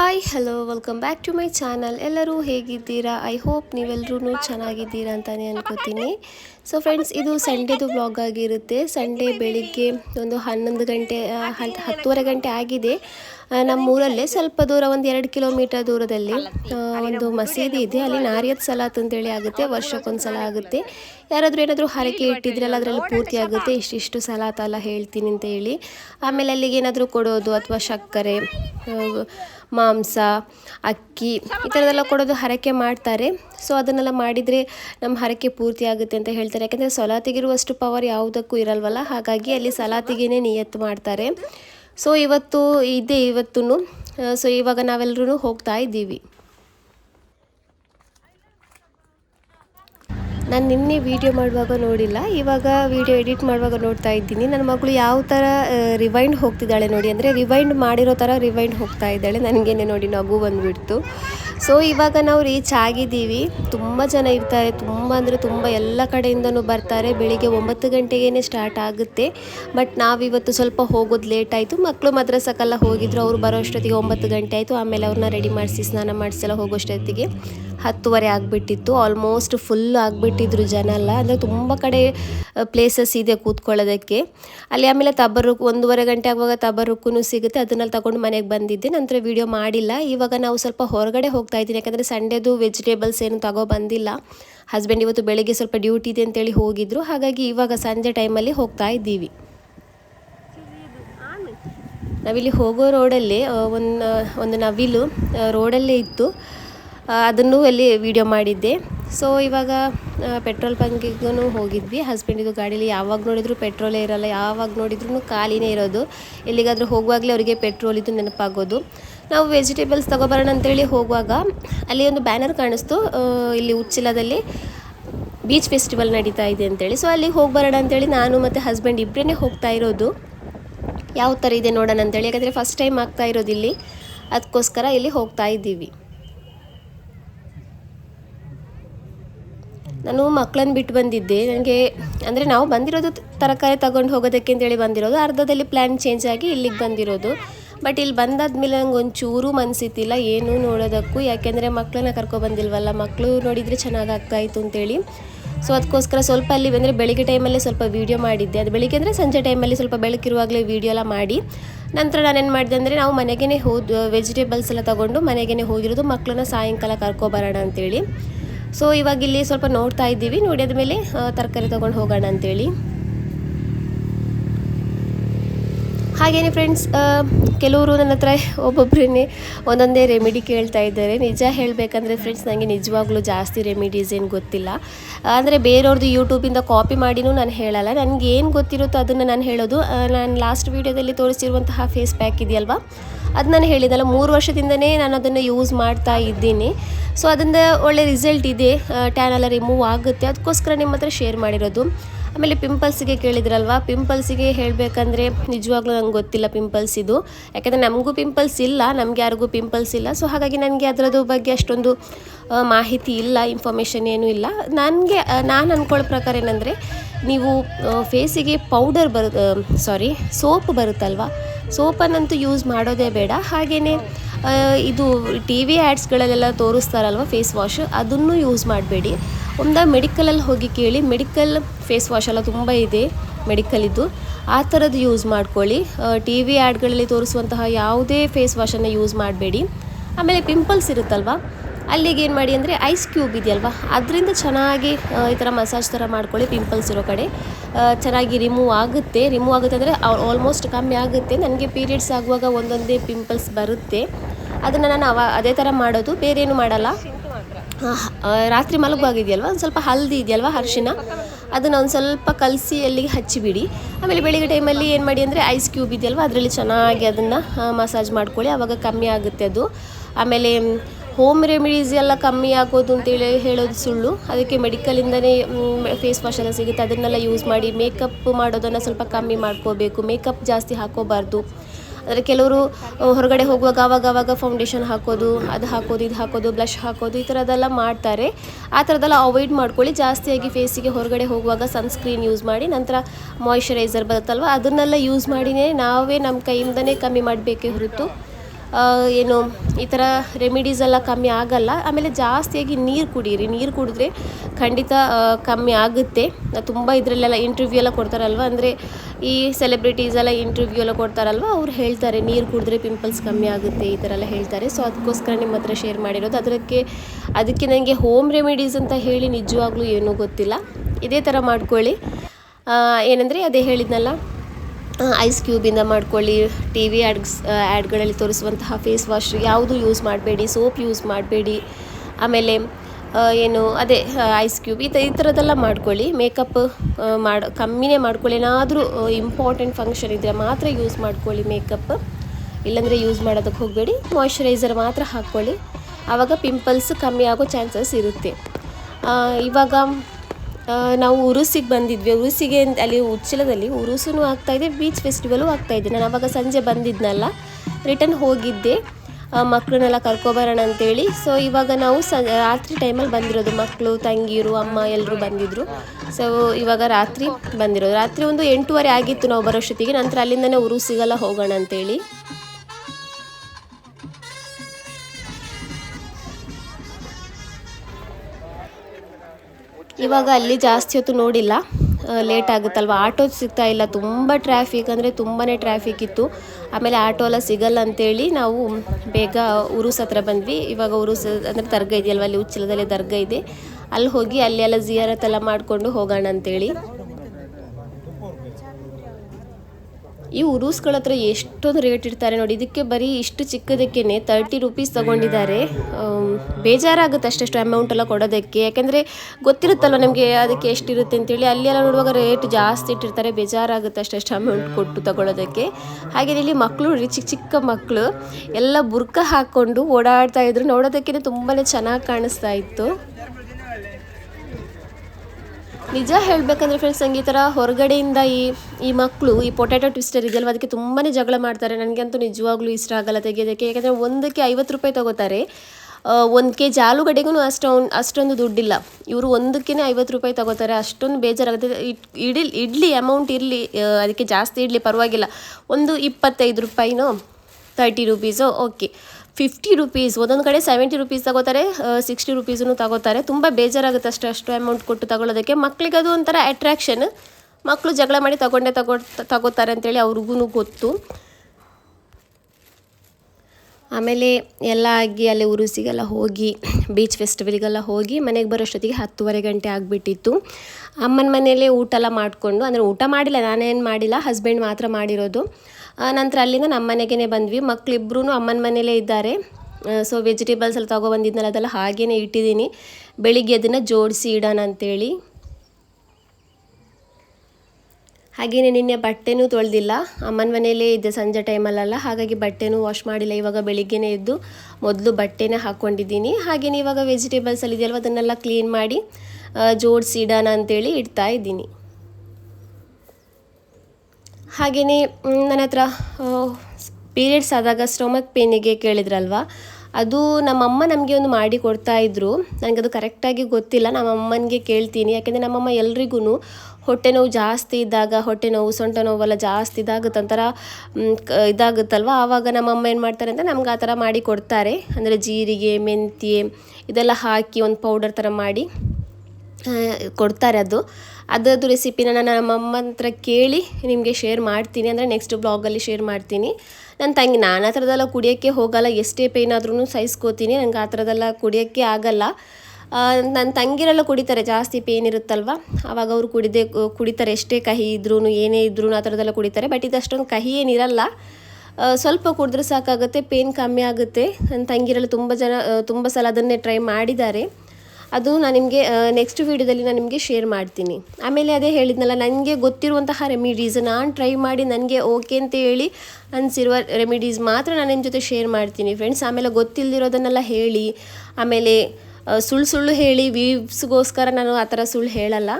Hi hello welcome back to my channel ಎಲ್ಲರೂ ಹೇಗಿದ್ದೀರಾ? I hope ನೀವೆಲ್ಲರೂ ಚೆನ್ನಾಗಿದ್ದೀರಾ ಅಂತಲೇ ಅನ್ಕೋತೀನಿ. ಸೊ ಫ್ರೆಂಡ್ಸ್ ಇದು ಸಂಡೇದು ಬ್ಲಾಗ್ ಆಗಿರುತ್ತೆ. ಸಂಡೇ ಬೆಳಿಗ್ಗೆ ಒಂದು ಹನ್ನೊಂದು ಗಂಟೆ ಹತ್ತುವರೆ ಗಂಟೆ ಆಗಿದೆ. ನಮ್ಮ ಊರಲ್ಲೇ ಸ್ವಲ್ಪ ದೂರ, ಒಂದು ಎರಡು ಕಿಲೋಮೀಟರ್ ದೂರದಲ್ಲಿ ಒಂದು ಮಸೀದಿ ಇದೆ. ಅಲ್ಲಿ ನಾರಿಯತ್ ಸಲಾತ್ ಅಂತೇಳಿ ಆಗುತ್ತೆ ವರ್ಷಕ್ಕೊಂದು ಸಲ ಆಗುತ್ತೆ. ಯಾರಾದರೂ ಏನಾದರೂ ಹರಕೆ ಇಟ್ಟಿದ್ರಲ್ಲ ಅದರಲ್ಲಿ ಪೂರ್ತಿ ಆಗುತ್ತೆ. ಇಷ್ಟಿಷ್ಟು ಸಲಾತ್ ಎಲ್ಲ ಹೇಳ್ತೀನಿ ಅಂತ ಹೇಳಿ. ಆಮೇಲೆ ಅಲ್ಲಿಗೆ ಏನಾದರೂ ಕೊಡೋದು, ಅಥವಾ ಸಕ್ಕರೆ ಮಾಂಸ, ಅಕ್ಕಿ, ಈ ಥರದ್ದೆಲ್ಲ ಕೊಡೋದು ಹರಕೆ ಮಾಡ್ತಾರೆ. ಸೊ ಅದನ್ನೆಲ್ಲ ಮಾಡಿದರೆ ನಮ್ಮ ಹರಕೆ ಪೂರ್ತಿ ಆಗುತ್ತೆ ಅಂತ ಹೇಳ್ತಾರೆ. ಯಾಕೆಂದರೆ ಸಲಾತಿಗಿರುವಷ್ಟು ಪವರ್ ಯಾವುದಕ್ಕೂ ಇರಲ್ವಲ್ಲ. ಹಾಗಾಗಿ ಅಲ್ಲಿ ಸಲಾತಿಗೇನೆ ನಿಯತ್ತು ಮಾಡ್ತಾರೆ. ಸೊ ಇವತ್ತು ಇದೆ ಇವತ್ತು ಸೊ ಇವಾಗ ನಾವೆಲ್ಲರೂ ಹೋಗ್ತಾ ಇದ್ದೀವಿ. ನಾನು ನಿನ್ನೆ ವಿಡಿಯೋ ಮಾಡುವಾಗ ನೋಡಿಲ್ಲ. ಇವಾಗ ವೀಡಿಯೋ ಎಡಿಟ್ ಮಾಡುವಾಗ ನೋಡ್ತಾ ಇದ್ದೀನಿ. ನನ್ನ ಮಗಳು ಯಾವ ಥರ ರಿವೈಂಡ್ ಹೋಗ್ತಿದ್ದಾಳೆ ನೋಡಿ. ಅಂದರೆ ರಿವೈಂಡ್ ಮಾಡಿರೋ ಥರ ರಿವೈಂಡ್ ಹೋಗ್ತಾ ಇದ್ದಾಳೆ. ನನಗೇನೆ ನೋಡಿ ನಗು ಬಂದುಬಿಡ್ತು. ಸೊ ಇವಾಗ ನಾವು ರೀಚ್ ಆಗಿದ್ದೀವಿ. ತುಂಬ ಜನ ಇರ್ತಾರೆ. ತುಂಬ ಅಂದರೆ ತುಂಬ ಎಲ್ಲ ಕಡೆಯಿಂದನೂ ಬರ್ತಾರೆ. ಬೆಳಿಗ್ಗೆ ಒಂಬತ್ತು ಗಂಟೆಗೇ ಸ್ಟಾರ್ಟ್ ಆಗುತ್ತೆ. ಬಟ್ ನಾವಿವತ್ತು ಸ್ವಲ್ಪ ಹೋಗೋದು ಲೇಟ್ ಆಯಿತು. ಮಕ್ಕಳು ಮದ್ರಸಕ್ಕೆಲ್ಲ ಹೋಗಿದ್ರು. ಅವರು ಬರೋ ಅಷ್ಟೊತ್ತಿಗೆ ಒಂಬತ್ತು ಗಂಟೆ ಆಯಿತು. ಆಮೇಲೆ ಅವ್ರನ್ನ ರೆಡಿ ಮಾಡಿಸಿ, ಸ್ನಾನ ಮಾಡಿಸೆಲ್ಲ ಹೋಗೋಷ್ಟೊತ್ತಿಗೆ ಹತ್ತುವರೆ ಆಗಿಬಿಟ್ಟಿತ್ತು ಆಲ್ಮೋಸ್ಟ್ ಫುಲ್ ಆಗಿಬಿಟ್ಟಿದ್ರು ಜನ ಎಲ್ಲ ಅಂದರೆ ತುಂಬ ಕಡೆ ಪ್ಲೇಸಸ್ ಇದೆ ಕೂತ್ಕೊಳ್ಳೋದಕ್ಕೆ. ಅಲ್ಲಿ ಆಮೇಲೆ ತಬರುಕ್, ಒಂದೂವರೆ ಗಂಟೆ ಆಗುವಾಗ ತಬರುಕ್ಕೂ ಸಿಗುತ್ತೆ. ಅದನ್ನೆಲ್ಲ ತಗೊಂಡು ಮನೆಗೆ ಬಂದಿದ್ದೆ. ನಂತರ ವಿಡಿಯೋ ಮಾಡಿಲ್ಲ. ಇವಾಗ ನಾವು ಸ್ವಲ್ಪ ಹೊರಗಡೆ ಹೋಗ್ತಾ ಇದ್ದೀನಿ. ಯಾಕಂದರೆ ಸಂಡೇದು ವೆಜಿಟೇಬಲ್ಸ್ ಏನು ತಗೋ ಬಂದಿಲ್ಲ. ಹಸ್ಬೆಂಡ್ ಇವತ್ತು ಬೆಳಿಗ್ಗೆ ಸ್ವಲ್ಪ ಡ್ಯೂಟಿ ಇದೆ ಅಂತೇಳಿ ಹೋಗಿದ್ರು. ಹಾಗಾಗಿ ಇವಾಗ ಸಂಜೆ ಟೈಮಲ್ಲಿ ಹೋಗ್ತಾ ಇದ್ದೀವಿ. ನಾವಿಲ್ಲಿ ಹೋಗೋ ರೋಡಲ್ಲಿ ಒಂದು ಒಂದು ನವಿಲು ರೋಡಲ್ಲೇ ಇತ್ತು. ಅದನ್ನು ಅಲ್ಲಿ ವಿಡಿಯೋ ಮಾಡಿದ್ದೆ. ಸೊ ಇವಾಗ ಪೆಟ್ರೋಲ್ ಬಂಕಿಗೂ ಹೋಗಿದ್ವಿ. ಹಸ್ಬೆಂಡಿದು ಗಾಡೀಲಿ ಯಾವಾಗ ನೋಡಿದ್ರು ಪೆಟ್ರೋಲೇ ಇರೋಲ್ಲ. ಯಾವಾಗ ನೋಡಿದ್ರು ಖಾಲಿನೇ ಇರೋದು. ಎಲ್ಲಿಗಾದರೂ ಹೋಗುವಾಗಲೇ ಅವರಿಗೆ ಪೆಟ್ರೋಲ್ ಇದು ನೆನಪಾಗೋದು. ನಾವು ವೆಜಿಟೇಬಲ್ಸ್ ತಗೊಬರೋಣ ಅಂತೇಳಿ ಹೋಗುವಾಗ, ಅಲ್ಲಿ ಒಂದು ಬ್ಯಾನರ್ ಕಾಣಿಸ್ತು. ಇಲ್ಲಿ ಉಚ್ಚಿಲದಲ್ಲಿ ಬೀಚ್ ಫೆಸ್ಟಿವಲ್ ನಡೀತಾ ಇದೆ ಅಂತೇಳಿ. ಸೊ ಅಲ್ಲಿಗೆ ಹೋಗಿ ಬರೋಣ ಅಂತೇಳಿ ನಾನು ಮತ್ತು ಹಸ್ಬೆಂಡ್ ಇಬ್ಬರೇ ಹೋಗ್ತಾ ಇರೋದು. ಯಾವ ಥರ ಇದೆ ನೋಡೋಣ ಅಂತೇಳಿ. ಯಾಕಂದರೆ ಫಸ್ಟ್ ಟೈಮ್ ಆಗ್ತಾ ಇರೋದು ಇಲ್ಲಿ. ಅದಕ್ಕೋಸ್ಕರ ಇಲ್ಲಿ ಹೋಗ್ತಾ ಇದ್ದೀವಿ. ನಾನು ಮಕ್ಕಳನ್ನು ಬಿಟ್ಟು ಬಂದಿದ್ದೆ. ನನಗೆ ಅಂದರೆ ನಾವು ಬಂದಿರೋದು ತರಕಾರಿ ತಗೊಂಡು ಹೋಗೋದಕ್ಕೆ ಅಂತೇಳಿ ಬಂದಿರೋದು. ಅರ್ಧದಲ್ಲಿ ಪ್ಲ್ಯಾನ್ ಚೇಂಜ್ ಆಗಿ ಇಲ್ಲಿಗೆ ಬಂದಿರೋದು. ಬಟ್ ಇಲ್ಲಿ ಬಂದಾದ್ಮೇಲೆ ನಂಗೆ ಒಂಚೂರು ಮನಸ್ಸಿತ್ತಿಲ್ಲ ಏನೂ ನೋಡೋದಕ್ಕೂ. ಯಾಕೆಂದರೆ ಮಕ್ಕಳನ್ನ ಕರ್ಕೊಬಂದಿಲ್ವಲ್ಲ. ಮಕ್ಕಳು ನೋಡಿದರೆ ಚೆನ್ನಾಗಿ ಆಗ್ತಾಯಿತ್ತು ಅಂತೇಳಿ. ಸೊ ಅದಕ್ಕೋಸ್ಕರ ಸ್ವಲ್ಪ ಅಲ್ಲಿ ಅಂದರೆ ಬೆಳಿಗ್ಗೆ ಟೈಮಲ್ಲೇ ಸ್ವಲ್ಪ ವೀಡಿಯೋ ಮಾಡಿದ್ದೆ. ಅದು ಬೆಳಿಗ್ಗೆ ಅಂದರೆ ಸಂಜೆ ಟೈಮಲ್ಲಿ ಸ್ವಲ್ಪ ಬೆಳಕಿರುವಾಗಲೇ ವೀಡಿಯೋ ಎಲ್ಲ ಮಾಡಿ. ನಂತರ ನಾನೇನು ಮಾಡಿದೆ ಅಂದರೆ ನಾವು ಮನೆಗೇ ಹೋದ ವೆಜಿಟೇಬಲ್ಸ್ ಎಲ್ಲ ತಗೊಂಡು ಮನೆಗೇ ಹೋಗಿರೋದು. ಮಕ್ಕಳನ್ನ ಸಾಯಂಕಾಲ ಕರ್ಕೊಬರೋಣ ಅಂತೇಳಿ. ಸೊ ಇವಾಗ ಇಲ್ಲಿ ಸ್ವಲ್ಪ ನೋಡ್ತಾ ಇದ್ದೀವಿ. ನೋಡಿದ ಮೇಲೆ ತರಕಾರಿ ತೊಗೊಂಡು ಹೋಗೋಣ ಅಂತೇಳಿ. ಹಾಗೇನೆ ಫ್ರೆಂಡ್ಸ್ ಕೆಲವರು ನನ್ನ ಹತ್ರ ಒಬ್ಬೊಬ್ಬರೇ ಒಂದೊಂದೇ ರೆಮಿಡಿ ಕೇಳ್ತಾ ಇದ್ದಾರೆ. ನಿಜ ಹೇಳಬೇಕಂದ್ರೆ ಫ್ರೆಂಡ್ಸ್ ನನಗೆ ನಿಜವಾಗ್ಲೂ ಜಾಸ್ತಿ ರೆಮಿಡೀಸ್ ಏನು ಗೊತ್ತಿಲ್ಲ. ಅಂದರೆ ಬೇರೆಯವ್ರದ್ದು ಯೂಟ್ಯೂಬಿಂದ ಕಾಪಿ ಮಾಡಿನೂ ನಾನು ಹೇಳಲ್ಲ. ನನಗೆ ಏನು ಗೊತ್ತಿರುತ್ತೋ ಅದನ್ನು ನಾನು ಹೇಳೋದು. ನಾನು ಲಾಸ್ಟ್ ವೀಡಿಯೋದಲ್ಲಿ ತೋರಿಸಿರುವಂತಹ ಫೇಸ್ ಪ್ಯಾಕ್ ಇದೆಯಲ್ವಾ? ಅದು ನಾನು ಹೇಳಿದಲ್ಲ ಮೂರು ವರ್ಷದಿಂದನೇ ನಾನು ಅದನ್ನು ಯೂಸ್ ಮಾಡ್ತಾ ಇದ್ದೀನಿ. ಸೊ ಅದರಿಂದ ಒಳ್ಳೆ ರಿಸಲ್ಟ್ ಇದೆ. ಟ್ಯಾನ್ ಎಲ್ಲ ರಿಮೂವ್ ಆಗುತ್ತೆ. ಅದಕ್ಕೋಸ್ಕರ ನಿಮ್ಮ ಹತ್ರ ಶೇರ್ ಮಾಡಿರೋದು. ಆಮೇಲೆ ಪಿಂಪಲ್ಸಿಗೆ ಕೇಳಿದ್ರಲ್ವಾ? ಪಿಂಪಲ್ಸಿಗೆ ಹೇಳಬೇಕಂದ್ರೆ ನಿಜವಾಗ್ಲೂ ನಂಗೆ ಗೊತ್ತಿಲ್ಲ ಪಿಂಪಲ್ಸ್ ಇದು. ಯಾಕಂದರೆ ನಮಗೂ ಪಿಂಪಲ್ಸ್ ಇಲ್ಲ, ನಮಗೆ ಯಾರಿಗೂ ಪಿಂಪಲ್ಸ್ ಇಲ್ಲ. ಸೊ ಹಾಗಾಗಿ ನನಗೆ ಅದರದ್ದು ಬಗ್ಗೆ ಅಷ್ಟೊಂದು ಮಾಹಿತಿ ಇಲ್ಲ ಇನ್ಫಾರ್ಮೇಷನ್ ಏನೂ ಇಲ್ಲ. ನನಗೆ ನಾನು ಅಂದ್ಕೊಳ್ಳೋ ಪ್ರಕಾರ ಏನಂದರೆ, ನೀವು ಫೇಸಿಗೆ ಪೌಡರ್ ಬರು ಸಾರಿ ಸೋಪ್ ಬರುತ್ತಲ್ವಾ? ಸೋಪನ್ನಂತೂ ಯೂಸ್ ಮಾಡೋದೇ ಬೇಡ. ಹಾಗೆಯೇ ಇದು ಟಿ ವಿ ಆ್ಯಡ್ಸ್ಗಳಲ್ಲೆಲ್ಲ ತೋರಿಸ್ತಾರಲ್ವ ಫೇಸ್ ವಾಶ್ ಅದನ್ನು ಯೂಸ್ ಮಾಡಬೇಡಿ. ಒಂದು ಮೆಡಿಕಲಲ್ಲಿ ಹೋಗಿ ಕೇಳಿ ಮೆಡಿಕಲ್ ಫೇಸ್ ವಾಶ್ ಎಲ್ಲ ತುಂಬ ಇದೆ ಮೆಡಿಕಲಿದ್ದು ಆ ಥರದ್ದು ಯೂಸ್ ಮಾಡ್ಕೊಳ್ಳಿ. ಟಿ ವಿ ಆ್ಯಡ್ಗಳಲ್ಲಿ ತೋರಿಸುವಂತಹ ಯಾವುದೇ ಫೇಸ್ ವಾಶನ್ನು ಯೂಸ್ ಮಾಡಬೇಡಿ. ಆಮೇಲೆ ಪಿಂಪಲ್ಸ್ ಇರುತ್ತಲ್ವ? ಅಲ್ಲಿಗೆ ಏನು ಮಾಡಿ ಅಂದರೆ ಐಸ್ ಕ್ಯೂಬ್ ಇದೆಯಲ್ವಾ? ಅದರಿಂದ ಚೆನ್ನಾಗಿ ಈ ಥರ ಮಸಾಜ್ ಥರ ಮಾಡ್ಕೊಳ್ಳಿ ಪಿಂಪಲ್ಸ್ ಇರೋ ಕಡೆ. ಚೆನ್ನಾಗಿ ರಿಮೂವ್ ಆಗುತ್ತೆ. ರಿಮೂವ್ ಆಗುತ್ತೆ ಅಂದರೆ ಆಲ್ಮೋಸ್ಟ್ ಕಮ್ಮಿ ಆಗುತ್ತೆ. ನನಗೆ ಪೀರಿಯಡ್ಸ್ ಆಗುವಾಗ ಒಂದೊಂದೇ ಪಿಂಪಲ್ಸ್ ಬರುತ್ತೆ. ಅದನ್ನು ನಾನು ಅವ, ಅದೇ ಥರ ಮಾಡೋದು. ಬೇರೆ ಏನು ಮಾಡಲ್ಲ. ರಾತ್ರಿ ಮಲಗುವಾಗಿದೆಯಲ್ವ? ಒಂದು ಸ್ವಲ್ಪ ಹಲ್ದಿ ಇದೆಯಲ್ವ ಅರಿಶಿನ? ಅದನ್ನು ಒಂದು ಸ್ವಲ್ಪ ಕಲಸಿ ಅಲ್ಲಿಗೆ ಹಚ್ಚಿಬಿಡಿ. ಆಮೇಲೆ ಬೆಳಿಗ್ಗೆ ಟೈಮಲ್ಲಿ ಏನು ಮಾಡಿ ಅಂದರೆ ಐಸ್ ಕ್ಯೂಬ್ ಇದೆಯಲ್ವ, ಅದರಲ್ಲಿ ಚೆನ್ನಾಗಿ ಅದನ್ನು ಮಸಾಜ್ ಮಾಡ್ಕೊಳ್ಳಿ. ಆವಾಗ ಕಮ್ಮಿ ಆಗುತ್ತೆ ಅದು. ಆಮೇಲೆ, ಹೋಮ್ ರೆಮಿಡೀಸ್ ಎಲ್ಲ ಕಮ್ಮಿ ಆಗೋದು ಅಂತೇಳಿ ಹೇಳೋದು ಸುಳ್ಳು. ಅದಕ್ಕೆ ಮೆಡಿಕಲಿಂದನೇ ಫೇಸ್ ವಾಶ್ ಎಲ್ಲ ಸಿಗುತ್ತೆ. ಅದನ್ನೆಲ್ಲ ಯೂಸ್ ಮಾಡಿ ಮೇಕಪ್ ಮಾಡೋದನ್ನು ಸ್ವಲ್ಪ ಕಮ್ಮಿ ಮಾಡ್ಕೋಬೇಕು. ಮೇಕಪ್ ಜಾಸ್ತಿ ಹಾಕೋಬಾರ್ದು. ಅಂದರೆ ಕೆಲವರು ಹೊರಗಡೆ ಹೋಗುವಾಗ ಆವಾಗ ಆವಾಗ ಫೌಂಡೇಶನ್ ಹಾಕೋದು, ಅದು ಹಾಕೋದು, ಇದು ಹಾಕೋದು ಬ್ಲಷ್ ಹಾಕೋದು, ಈ ಥರದ್ದೆಲ್ಲ ಮಾಡ್ತಾರೆ. ಆ ಥರದ್ದೆಲ್ಲ ಅವಾಯ್ಡ್ ಮಾಡ್ಕೊಳ್ಳಿ. ಜಾಸ್ತಿಯಾಗಿ ಫೇಸಿಗೆ ಹೊರಗಡೆ ಹೋಗುವಾಗ ಸನ್ಸ್ಕ್ರೀನ್ ಯೂಸ್ ಮಾಡಿ, ನಂತರ ಮಾಯಿಶ್ಚರೈಸರ್ ಬರುತ್ತಲ್ವ, ಅದನ್ನೆಲ್ಲ ಯೂಸ್ ಮಾಡಿನೇ ನಾವೇ ನಮ್ಮ ಕೈಯಿಂದನೇ ಕಮ್ಮಿ ಮಾಡಬೇಕೇ ಹೊರತು. ಏನು, ಈ ಥರ ರೆಮಿಡೀಸ್ ಎಲ್ಲ ಕಮ್ಮಿ ಆಗಲ್ಲ. ಆಮೇಲೆ ಜಾಸ್ತಿಯಾಗಿ ನೀರು ಕುಡಿಯಿರಿ ನೀರು ಕುಡಿದ್ರೆ ಖಂಡಿತ ಕಮ್ಮಿ ಆಗುತ್ತೆ. ತುಂಬ ಇದರಲ್ಲೆಲ್ಲ ಇಂಟರ್ವ್ಯೂ ಎಲ್ಲ ಕೊಡ್ತಾರಲ್ವ? ಅಂದರೆ ಈ ಸೆಲೆಬ್ರಿಟೀಸ್ ಎಲ್ಲ ಇಂಟರ್ವ್ಯೂ ಎಲ್ಲ ಕೊಡ್ತಾರಲ್ವ? ಅವ್ರು ಹೇಳ್ತಾರೆ, ನೀರು ಕುಡಿದ್ರೆ ಪಿಂಪಲ್ಸ್ ಕಮ್ಮಿ ಆಗುತ್ತೆ, ಈ ಥರ ಎಲ್ಲ ಹೇಳ್ತಾರೆ. ಸೊ ಅದಕ್ಕೋಸ್ಕರ ನಿಮ್ಮ ಹತ್ರ ಶೇರ್ ಮಾಡಿರೋದು. ಅದಕ್ಕೆ ಅದಕ್ಕೆ ನನಗೆ ಹೋಮ್ ರೆಮಿಡೀಸ್ ಅಂತ ಹೇಳಿ ನಿಜವಾಗ್ಲೂ ಏನೂ ಗೊತ್ತಿಲ್ಲ. ಇದೇ ಥರ ಮಾಡ್ಕೊಳ್ಳಿ. ಏನಂದರೆ ಅದೇ ಹೇಳಿದ್ನಲ್ಲ ಐಸ್ ಕ್ಯೂಬಿಂದ ಮಾಡ್ಕೊಳ್ಳಿ ಟಿ ವಿ ಆ್ಯಡ್ಸ್ ಆ್ಯಡ್ಗಳಲ್ಲಿ ತೋರಿಸುವಂತಹ ಫೇಸ್ ವಾಶ್ ಯಾವುದು ಯೂಸ್ ಮಾಡಬೇಡಿ, ಸೋಪ್ ಯೂಸ್ ಮಾಡಬೇಡಿ, ಆಮೇಲೆ ಏನು, ಅದೇ ಐಸ್ ಕ್ಯೂಬ್ ಈ ಈ ಥರದ್ದೆಲ್ಲ ಮಾಡ್ಕೊಳ್ಳಿ, ಮೇಕಪ್ ಮಾಡಿ, ಕಮ್ಮಿನೇ ಮಾಡ್ಕೊಳ್ಳಿ, ಏನಾದರೂ ಇಂಪಾರ್ಟೆಂಟ್ ಫಂಕ್ಷನ್ ಇದ್ದರೆ ಮಾತ್ರ ಯೂಸ್ ಮಾಡ್ಕೊಳ್ಳಿ ಮೇಕಪ್, ಇಲ್ಲಾಂದರೆ ಯೂಸ್ ಮಾಡೋದಕ್ಕೆ ಹೋಗಬೇಡಿ ಮಾಯ್ಶ್ಚರೈಸರ್ ಮಾತ್ರ ಹಾಕ್ಕೊಳ್ಳಿ, ಆವಾಗ ಪಿಂಪಲ್ಸ್ ಕಮ್ಮಿ ಆಗೋ ಚಾನ್ಸಸ್ ಇರುತ್ತೆ. ಇವಾಗ ನಾವು ಉರುಸಿಗೆ ಬಂದಿದ್ವಿ. ಉರುಸಿಗೆ ಅಲ್ಲಿ ಉಚ್ಚಿಲದಲ್ಲಿ ಉರುಸೂ ಆಗ್ತಾಯಿದೆ ಬೀಚ್ ಫೆಸ್ಟಿವಲು ಆಗ್ತಾಯಿದೆ ನಾನು ಅವಾಗ ಸಂಜೆ ಬಂದಿದ್ನಲ್ಲ ರಿಟರ್ನ್ ಹೋಗಿದ್ದೆ. ಮಕ್ಕಳನ್ನೆಲ್ಲ ಕರ್ಕೊಬರೋಣ ಅಂತೇಳಿ. ಸೊ ಇವಾಗ ನಾವು ಸ, ರಾತ್ರಿ ಟೈಮಲ್ಲಿ ಬಂದಿರೋದು ಮಕ್ಕಳು ತಂಗಿಯರು, ಅಮ್ಮ ಎಲ್ಲರೂ ಬಂದಿದ್ದರು ಸೊ ಇವಾಗ ರಾತ್ರಿ ಬಂದಿರೋದು. ರಾತ್ರಿ ಒಂದು ಎಂಟೂವರೆ ಆಗಿತ್ತು ನಾವು ಬರೋಷ್ಟೊತ್ತಿಗೆ ನಂತರ ಅಲ್ಲಿಂದನೇ ಉರುಸಿಗೆಲ್ಲ ಹೋಗೋಣ ಅಂತೇಳಿ. ಇವಾಗ ಅಲ್ಲಿ ಜಾಸ್ತಿ ಹೊತ್ತು ನೋಡಿಲ್ಲ. ಲೇಟ್ ಆಗುತ್ತಲ್ವ? ಆಟೋ ಸಿಗ್ತಾ ಇಲ್ಲ. ತುಂಬ ಟ್ರಾಫಿಕ್ ಅಂದರೆ ತುಂಬಾ ಟ್ರಾಫಿಕ್ ಇತ್ತು. ಆಮೇಲೆ ಆಟೋ ಎಲ್ಲ ಸಿಗಲ್ಲ ಅಂತೇಳಿ ನಾವು ಬೇಗ ಉರುಸ್ ಹತ್ರ ಬಂದ್ವಿ. ಇವಾಗ ಉರುಸ್ ಅಂದರೆ ದರ್ಗಾ ಇದೆಯಲ್ವ? ಅಲ್ಲಿ ಉಚ್ಚಿಲದಲ್ಲಿ ದರ್ಗಾ ಇದೆ. ಅಲ್ಲಿ ಹೋಗಿ ಅಲ್ಲಿ ಎಲ್ಲ ಜಿಯಾರತ್ ಎಲ್ಲ ಮಾಡಿಕೊಂಡು ಹೋಗೋಣ ಅಂತೇಳಿ. ಈ ಉರೂಸ್ಗಳ ಹತ್ರ ಎಷ್ಟೊಂದು ರೇಟ್ ಇಡ್ತಾರೆ ನೋಡಿ, ಇದಕ್ಕೆ ಬರೀ ಇಷ್ಟು ಚಿಕ್ಕದಕ್ಕೇ ತರ್ಟಿ ರುಪೀಸ್ ತಗೊಂಡಿದ್ದಾರೆ. ಬೇಜಾರಾಗುತ್ತೆ ಅಷ್ಟಷ್ಟು ಅಮೌಂಟ್ ಎಲ್ಲ ಕೊಡೋದಕ್ಕೆ. ಯಾಕೆಂದರೆ ಗೊತ್ತಿರುತ್ತಲ್ಲ ನಮಗೆ ಅದಕ್ಕೆ ಎಷ್ಟಿರುತ್ತೆ ಅಂತೇಳಿ. ಎಲ್ಲ ನೋಡುವಾಗ ರೇಟ್ ಜಾಸ್ತಿ ಇಟ್ಟಿರ್ತಾರೆ, ಬೇಜಾರಾಗುತ್ತೆ ಅಷ್ಟೆಷ್ಟು ಅಮೌಂಟ್ ಕೊಟ್ಟು ತಗೊಳ್ಳೋದಕ್ಕೆ ಹಾಗೆ ಇಲ್ಲಿ ಮಕ್ಕಳು ಚಿಕ್ಕ ಚಿಕ್ಕ ಮಕ್ಕಳು ಎಲ್ಲ ಬುರ್ಕ ಹಾಕ್ಕೊಂಡು ಓಡಾಡ್ತಾ ಇದ್ರು. ನೋಡೋದಕ್ಕೆ ತುಂಬಾ ಚೆನ್ನಾಗಿ ಕಾಣಿಸ್ತಾ ಇತ್ತು. ನಿಜ ಹೇಳಬೇಕಂದ್ರೆ ಫ್ರೆಂಡ್ಸ್ ಥರ ಹೊರಗಡೆಯಿಂದ ಈ ಈ ಮಕ್ಕಳು ಈ ಪೊಟ್ಯಾಟೊ ಟ್ವಿಸ್ಟರ್ ಇದೆಯಲ್ವ? ಅದಕ್ಕೆ ತುಂಬಾ ಜಗಳ ಮಾಡ್ತಾರೆ. ನನಗಂತೂ ನಿಜವಾಗ್ಲೂ ಇಷ್ಟ ಆಗಲ್ಲ ತೆಗೆಯೋದಕ್ಕೆ. ಯಾಕಂದರೆ ಒಂದಕ್ಕೆ ಐವತ್ತು ರೂಪಾಯಿ ತಗೋತಾರೆ. ಒಂದು ಕೆ ಜಿ ಆಲೂಗಡ್ಡೆಗೂ ಅಷ್ಟೊಂದು ಅಷ್ಟೊಂದು ದುಡ್ಡಿಲ್ಲ. ಇವರು ಒಂದಕ್ಕೇ ಐವತ್ತು ರೂಪಾಯಿ ತಗೋತಾರೆ. ಅಷ್ಟೊಂದು ಬೇಜಾರಾಗುತ್ತೆ. ಇಡಿ, ಇಡಿಲ್, ಇಡ್ಲಿ ಅಮೌಂಟ್ ಇರಲಿ ಅದಕ್ಕೆ ಜಾಸ್ತಿ ಇಡ್ಲಿ ಪರವಾಗಿಲ್ಲ. ಒಂದು ಇಪ್ಪತ್ತೈದು ರೂಪಾಯಿನೋ ತರ್ಟಿ ರುಪೀಸೋ ಓಕೆ ಫಿಫ್ಟಿ ರುಪೀಸ್ ಒಂದೊಂದು ಕಡೆ ಸೆವೆಂಟಿ ರುಪೀಸ್ ತಗೋತಾರೆ ಸಿಕ್ಸ್ಟಿ ರುಪೀಸನ್ನು ತಗೋತಾರೆ. ತುಂಬ ಬೇಜಾರಾಗುತ್ತೆ ಅಷ್ಟು ಅಷ್ಟು ಅಮೌಂಟ್ ಕೊಟ್ಟು ತಗೊಳ್ಳೋದಕ್ಕೆ ಮಕ್ಳಿಗೆ ಅದು ಒಂಥರ ಅಟ್ರಾಕ್ಷನ್ ಮಕ್ಕಳು ಜಗಳ ಮಾಡಿ ತಗೊಂಡೇ ತಗೋ, ತಗೋತಾರೆ ಅಂತೇಳಿ ಅವ್ರಿಗೂ ಗೊತ್ತು. ಆಮೇಲೆ ಎಲ್ಲ ಆಗಿ ಅಲ್ಲಿ ಉರುಸಿಗೆಲ್ಲ ಹೋಗಿ ಬೀಚ್ ಫೆಸ್ಟಿವಲಿಗೆಲ್ಲ ಹೋಗಿ ಮನೆಗೆ ಬರೋಷ್ಟೊತ್ತಿಗೆ ಹತ್ತುವರೆ ಗಂಟೆ ಆಗಿಬಿಟ್ಟಿತ್ತು. ಅಮ್ಮನ ಮನೆಯಲ್ಲೇ ಊಟ ಎಲ್ಲ ಮಾಡಿಕೊಂಡು, ಅಂದರೆ ಊಟ ಮಾಡಿಲ್ಲ, ನಾನೇನು ಮಾಡಿಲ್ಲ ಹಸ್ಬೆಂಡ್ ಮಾತ್ರ ಮಾಡಿರೋದು. ನಂತರ ಅಲ್ಲಿಂದ ನಮ್ಮ ಮನೆಗೇ ಬಂದ್ವಿ. ಮಕ್ಕಳಿಬ್ರು ಅಮ್ಮನ ಮನೆಯಲ್ಲೇ ಇದ್ದಾರೆ. ಸೊ ವೆಜಿಟೇಬಲ್ಸ್ ಎಲ್ಲ ತೊಗೊಬಂದಿದ್ನಲ್ಲ ಅದೆಲ್ಲ ಹಾಗೇ ಇಟ್ಟಿದ್ದೀನಿ. ಬೆಳಿಗ್ಗೆ ಅದನ್ನು ಜೋಡಿಸಿ ಇಡೋಣ ಅಂತೇಳಿ. ಹಾಗೆಯೇ ನಿನ್ನೆ ಬಟ್ಟೆನೂ ತೊಳೆದಿಲ್ಲ. ಅಮ್ಮನ ಮನೆಯಲ್ಲೇ ಇದ್ದೆ ಸಂಜೆ ಟೈಮಲ್ಲೆಲ್ಲ. ಹಾಗಾಗಿ ಬಟ್ಟೆನೂ ವಾಶ್ ಮಾಡಿಲ್ಲ. ಇವಾಗ ಬೆಳಿಗ್ಗೆನೇ ಇದ್ದು ಮೊದಲು ಬಟ್ಟೆನೇ ಹಾಕ್ಕೊಂಡಿದ್ದೀನಿ ಹಾಗೆಯೇ ಇವಾಗ ವೆಜಿಟೇಬಲ್ಸ್ ಅಲ್ಲಿ ಇದೆಯಲ್ವ? ಅದನ್ನೆಲ್ಲ ಕ್ಲೀನ್ ಮಾಡಿ ಜೋಡಿಸಿ ಇಡೋಣ ಅಂತೇಳಿ ಇಡ್ತಾ ಇದ್ದೀನಿ. ಹಾಗೆಯೇ ನನ್ನ ಹತ್ರ ಪೀರಿಯಡ್ಸ್ ಆದಾಗ ಸ್ಟೊಮಕ್ ಪೇನಿಗೆ ಕೇಳಿದ್ರಲ್ವ? ಅದು ನಮ್ಮಮ್ಮ ನಮಗೆ ಒಂದು ಮಾಡಿ ಕೊಡ್ತಾ ಇದ್ರು. ನನಗದು ಕರೆಕ್ಟಾಗಿ ಗೊತ್ತಿಲ್ಲ. ನಮ್ಮ ಅಮ್ಮನಿಗೆ ಕೇಳ್ತೀನಿ. ಯಾಕೆಂದರೆ ನಮ್ಮಮ್ಮ ಎಲ್ರಿಗೂ ಹೊಟ್ಟೆ ನೋವು ಜಾಸ್ತಿ ಇದ್ದಾಗ, ಹೊಟ್ಟೆ ನೋವು, ಸೊಂಟ ನೋವೆಲ್ಲ ಜಾಸ್ತಿ ಇದಾಗುತ್ತೆ ಒಂಥರ ಇದಾಗುತ್ತಲ್ವ? ಆವಾಗ ನಮ್ಮಮ್ಮ ಏನು ಮಾಡ್ತಾರೆ ಅಂತ ನಮ್ಗೆ ಆ ಥರ ಮಾಡಿ ಕೊಡ್ತಾರೆ. ಅಂದರೆ ಜೀರಿಗೆ, ಮೆಂತ್ಯೆ ಇದೆಲ್ಲ ಹಾಕಿ ಒಂದು ಪೌಡರ್ ಥರ ಮಾಡಿ ಕೊಡ್ತಾರೆ ಅದು. ಅದರದ್ದು ರೆಸಿಪಿನ ನಾನು ನಮ್ಮಮ್ಮ ಹತ್ರ ಕೇಳಿ ನಿಮಗೆ ಶೇರ್ ಮಾಡ್ತೀನಿ. ಅಂದರೆ ನೆಕ್ಸ್ಟ್ ಬ್ಲಾಗಲ್ಲಿ ಶೇರ್ ಮಾಡ್ತೀನಿ. ನನ್ನ ತಂಗಿ, ನಾನು ಆ ಥರದೆಲ್ಲ ಕುಡಿಯೋಕ್ಕೆ ಹೋಗಲ್ಲ. ಎಷ್ಟೇ ಪೇಯ್ನ್ ಆದ್ರೂ ಸಹಿಸ್ಕೋತೀನಿ. ನನಗೆ ಆ ಥರದ್ದೆಲ್ಲ ಕುಡಿಯೋಕ್ಕೆ ಆಗಲ್ಲ. ನನ್ನ ತಂಗಿರೆಲ್ಲ ಕುಡಿತಾರೆ, ಜಾಸ್ತಿ ಪೇನ್ ಇರುತ್ತಲ್ವ? ಆವಾಗ ಅವರು ಕುಡಿದೇ, ಕುಡಿತಾರೆ ಎಷ್ಟೇ ಕಹಿ ಇದ್ರೂ ಏನೇ ಇದ್ರೂ ಆ ಥರದ್ದೆಲ್ಲ ಕುಡಿತಾರೆ. ಬಟ್ ಇದು ಅಷ್ಟೊಂದು ಕಹಿ ಏನಿರಲ್ಲ. ಸ್ವಲ್ಪ ಕುಡಿದ್ರೆ ಸಾಕಾಗುತ್ತೆ ಪೇನ್ ಕಮ್ಮಿ ಆಗುತ್ತೆ. ನನ್ನ ತಂಗಿರೆಲ್ಲ ತುಂಬ ಜನ ತುಂಬ ಸಲ ಅದನ್ನೇ ಟ್ರೈ ಮಾಡಿದ್ದಾರೆ. ಅದು ನಾನು ನಿಮಗೆ ನೆಕ್ಸ್ಟ್ ವೀಡಿಯೋದಲ್ಲಿ ನಾನು ನಿಮಗೆ ಶೇರ್ ಮಾಡ್ತೀನಿ. ಆಮೇಲೆ ಅದೇ ಹೇಳಿದ್ನಲ್ಲ, ನನಗೆ ಗೊತ್ತಿರುವಂತಹ ರೆಮಿಡೀಸ್ ನಾನು ಟ್ರೈ ಮಾಡಿ ನನಗೆ ಓಕೆ ಅಂತ ಹೇಳಿ ಅನಿಸಿರುವ ರೆಮಿಡೀಸ್ ಮಾತ್ರ ನಾನು ನಿಮ್ಮ ಜೊತೆ ಶೇರ್ ಮಾಡ್ತೀನಿ. ಫ್ರೆಂಡ್ಸ್ ಆಮೇಲೆ ಗೊತ್ತಿಲ್ಲದಿರೋದನ್ನೆಲ್ಲ ಹೇಳಿ, ಆಮೇಲೆ ಸುಳ್ಳು ಸುಳ್ಳು ಹೇಳಿ ವೀವ್ಸ್ಗೋಸ್ಕರ ನಾನು ಆ ಥರ ಸುಳ್ಳು ಹೇಳಲ್ಲ.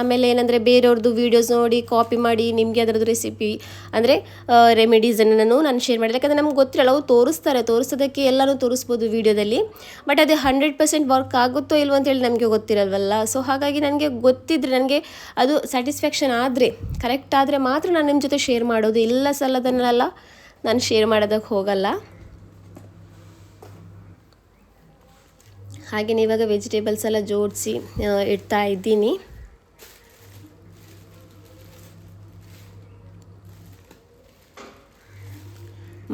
ಆಮೇಲೆ ಏನಂದರೆ ಬೇರೆಯವ್ರದ್ದು ವೀಡಿಯೋಸ್ ನೋಡಿ ಕಾಪಿ ಮಾಡಿ ನಿಮಗೆ ಅದರದ್ದು ರೆಸಿಪಿ ಅಂದರೆ ರೆಮಿಡೀಸನ್ನು ನಾನು ನಾನು ಶೇರ್ ಮಾಡಿದೆ. ಯಾಕಂದರೆ ನಮ್ಗೆ ಗೊತ್ತಿರಲ್ಲ, ಅವು ತೋರಿಸ್ತಾರೆ. ತೋರಿಸೋದಕ್ಕೆ ಎಲ್ಲನೂ ತೋರಿಸ್ಬೋದು ವೀಡಿಯೋದಲ್ಲಿ ಬಟ್ ಅದು ಹಂಡ್ರೆಡ್ ಪರ್ಸೆಂಟ್ ವರ್ಕ್ ಆಗುತ್ತೋ ಇಲ್ವೋ ಅಂತೇಳಿ ನಮಗೆ ಗೊತ್ತಿರಲ್ವಲ್ಲ. ಸೊ ಹಾಗಾಗಿ ನನಗೆ ಗೊತ್ತಿದ್ರೆ ನನಗೆ ಅದು ಸ್ಯಾಟಿಸ್ಫ್ಯಾಕ್ಷನ್ ಆದರೆ ಕರೆಕ್ಟ್ ಆದರೆ ಮಾತ್ರ ನಾನು ನಿಮ್ಮ ಜೊತೆ ಶೇರ್ ಮಾಡೋದು. ಇಲ್ಲ ಸಲ್ಲದನ್ನೆಲ್ಲ ನಾನು ಶೇರ್ ಮಾಡೋದಕ್ಕೆ ಹೋಗಲ್ಲ. ಹಾಗೆಯೇ ಇವಾಗ ವೆಜಿಟೇಬಲ್ಸ್ ಎಲ್ಲ ಜೋಡಿಸಿ ಇಡ್ತಾ ಇದ್ದೀನಿ.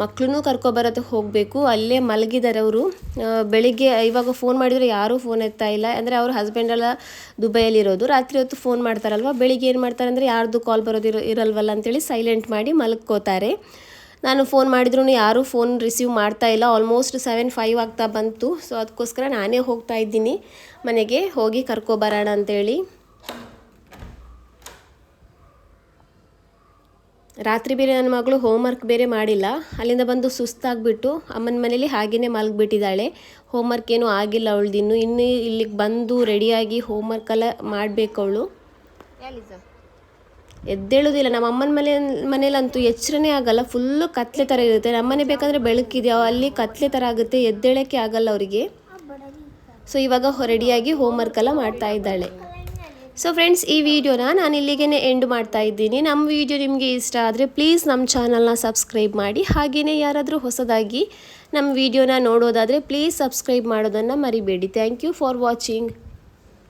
ಮಕ್ಕಳನ್ನೂ ಕರ್ಕೊಬರೋದಕ್ಕೆ ಹೋಗಬೇಕು. ಅಲ್ಲೇ ಮಲಗಿದ್ದಾರೆ ಅವರು. ಬೆಳಿಗ್ಗೆ, ಇವಾಗ ಫೋನ್ ಮಾಡಿದರೆ ಯಾರೂ ಫೋನ್ ಎತ್ತಾ ಇಲ್ಲ. ಅಂದರೆ ಅವ್ರ ಹಸ್ಬೆಂಡೆಲ್ಲ ದುಬೈಯಲ್ಲಿರೋದು ರಾತ್ರಿ ಹೊತ್ತು ಫೋನ್ ಮಾಡ್ತಾರಲ್ವ? ಬೆಳಿಗ್ಗೆ ಏನು ಮಾಡ್ತಾರೆ ಅಂದರೆ ಯಾರ್ದು ಕಾಲ್ ಬರೋದು ಇರೋ ಇರಲ್ವಲ್ಲ ಅಂತೇಳಿ ಸೈಲೆಂಟ್ ಮಾಡಿ ಮಲ್ಕೋತಾರೆ. ನಾನು ಫೋನ್ ಮಾಡಿದ್ರೂ ಯಾರೂ ಫೋನ್ ರಿಸೀವ್ ಮಾಡ್ತಾ ಇಲ್ಲ. ಆಲ್ಮೋಸ್ಟ್ ಸೆವೆನ್ ಫೈವ್ ಆಗ್ತಾ ಬಂತು. ಸೊ, ಅದಕ್ಕೋಸ್ಕರ ನಾನೇ ಹೋಗ್ತಾ ಇದ್ದೀನಿ. ಮನೆಗೆ ಹೋಗಿ ಕರ್ಕೊಬರೋಣ ಅಂತೇಳಿ. ರಾತ್ರಿ ಬೇರೆ ನನ್ನ ಮಗಳು ಹೋಮ್ವರ್ಕ್ ಬೇರೆ ಮಾಡಿಲ್ಲ. ಅಲ್ಲಿಂದ ಬಂದು ಸುಸ್ತಾಗ್ಬಿಟ್ಟು ಅಮ್ಮನ ಮನೇಲಿ ಹಾಗೇ ಮಲಗಿಬಿಟ್ಟಿದ್ದಾಳೆ. ಹೋಮ್ವರ್ಕ್ ಏನೂ ಆಗಿಲ್ಲ ಅವಳ್ದಿನ್ನು. ಇನ್ನು ಇಲ್ಲಿಗೆ ಬಂದು ರೆಡಿಯಾಗಿ ಹೋಮ್ವರ್ಕ್ ಎಲ್ಲ ಮಾಡಬೇಕು ಅವಳು. ಎದ್ದೇಳೋದಿಲ್ಲ. ನಮ್ಮ ಅಮ್ಮನ ಮನೆ ಮನೇಲಂತೂ ಎಚ್ಚರನೇ ಆಗಲ್ಲ. ಫುಲ್ಲು ಕತ್ಲೆ ಥರ ಇರುತ್ತೆ. ನಮ್ಮನೆ ಬೇಕಂದರೆ ಬೆಳಕಿದೆಯೋ? ಅಲ್ಲಿ ಕತ್ಲೆ ಥರ ಆಗುತ್ತೆ. ಎದ್ದೇಳೋಕ್ಕೆ ಆಗಲ್ಲ ಅವರಿಗೆ. ಸೊ ಇವಾಗ ಹೊರಡಿಯಾಗಿ ಹೋಮ್ವರ್ಕ್ ಎಲ್ಲ ಮಾಡ್ತಾ ಇದ್ದಾಳೆ. ಸೊ ಫ್ರೆಂಡ್ಸ್ ಈ ವಿಡಿಯೋನ ನಾನು ಇಲ್ಲಿಗೆ ಎಂಡ್ ಮಾಡ್ತಾ ಇದ್ದೀನಿ. ನಮ್ಮ ವಿಡಿಯೋ ನಿಮಗೆ ಇಷ್ಟ ಆದರೆ ಪ್ಲೀಸ್ ನಮ್ಮ ಚಾನಲ್ನ ಸಬ್ಸ್ಕ್ರೈಬ್ ಮಾಡಿ. ಹಾಗೆಯೇ ಯಾರಾದರೂ ಹೊಸದಾಗಿ ನಮ್ಮ ವಿಡಿಯೋನ ನೋಡೋದಾದರೆ ಪ್ಲೀಸ್ ಸಬ್ಸ್ಕ್ರೈಬ್ ಮಾಡೋದನ್ನು ಮರಿಬೇಡಿ. Thank you for watching